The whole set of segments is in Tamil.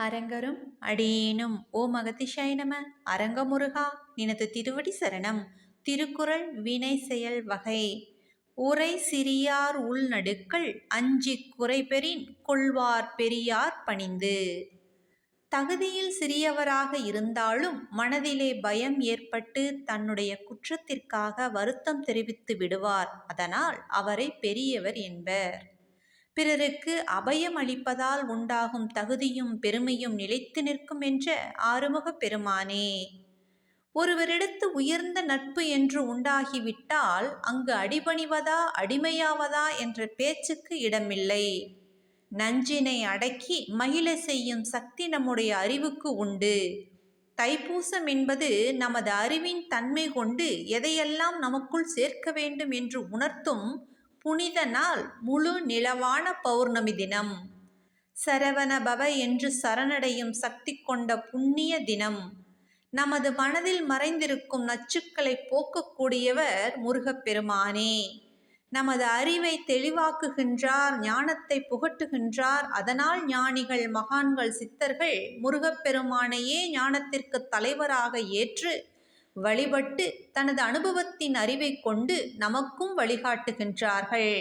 அரங்கரும் அடியேனும் ஓ மகதிஷாய நம அரங்கமுருகா நினது திருவடி சரணம். திருக்குறள் வினை செயல் வகை. உரை சிறியார் உள்நடுக்கள் அஞ்சி குறைபெறின் கொள்வார் பெரியார் பணிந்து. தகுதியில் சிறியவராக இருந்தாலும் மனதிலே பயம் ஏற்பட்டு தன்னுடைய குற்றத்திற்காக வருத்தம் தெரிவித்து விடுவார். அதனால் அவரை பெரியவர் என்பர். பிறருக்கு அபயம் அளிப்பதால் உண்டாகும் தகுதியும் பெருமையும் நிலைத்து நிற்கும் என்ற ஆறுமுகப் பெருமானே. ஒருவரிடத்து உயர்ந்த நட்பு என்று உண்டாகிவிட்டால் அங்கு அடிபணிவதா அடிமையாவதா என்ற பேச்சுக்கு இடமில்லை. நஞ்சினை அடக்கி மகிழ செய்யும் சக்தி நம்முடைய அறிவுக்கு உண்டு. தைப்பூசம் என்பது நமது அறிவின் தன்மை கொண்டு எதையெல்லாம் நமக்குள் சேர்க்க வேண்டும் என்று உணர்த்தும் புனித நாள் முழு நிலவான பௌர்ணமி தினம். சரவண பவ என்று சரணடையும் சக்தி கொண்ட புண்ணிய தினம். நமது மனதில் மறைந்திருக்கும் நச்சுக்களை போக்கக்கூடியவர் முருகப்பெருமானே. நமது அறிவை தெளிவாக்குகின்றார் ஞானத்தை புகட்டுகின்றார் அதனால் ஞானிகள் மகான்கள் சித்தர்கள் முருகப்பெருமானையே ஞானத்திற்கு தலைவராக ஏற்று வழிபட்டு தனது அனுபவத்தின் அறிவை கொண்டு நமக்கும் வழிகாட்டுகின்றார்கள்.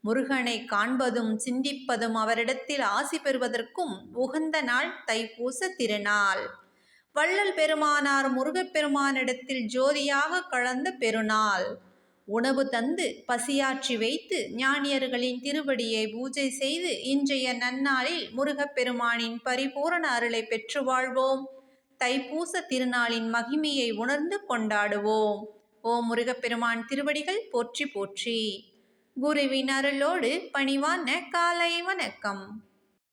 முருகனை காண்பதும் சிந்திப்பதும் அவரிடத்தில் ஆசி பெறுவதற்கும் உகந்த நாள் தைப்பூச திருநாள். வள்ளல் பெருமானார் முருகப்பெருமானிடத்தில் ஜோதியாக கலந்த பெருநாள். உணவு தந்து பசியாற்றி வைத்து ஞானியர்களின் திருவடியை பூஜை செய்து இன்றைய நன்னாளில் முருகப்பெருமானின் பரிபூரண அருளை பெற்று வாழ்வோம். தைப்பூச திருநாளின் மகிமையை உணர்ந்து கொண்டாடுவோம். ஓம் முருகப்பெருமான் திருவடிகள் போற்றி போற்றி. குருவின் அருளோடு பணிவான காலை வணக்கம்.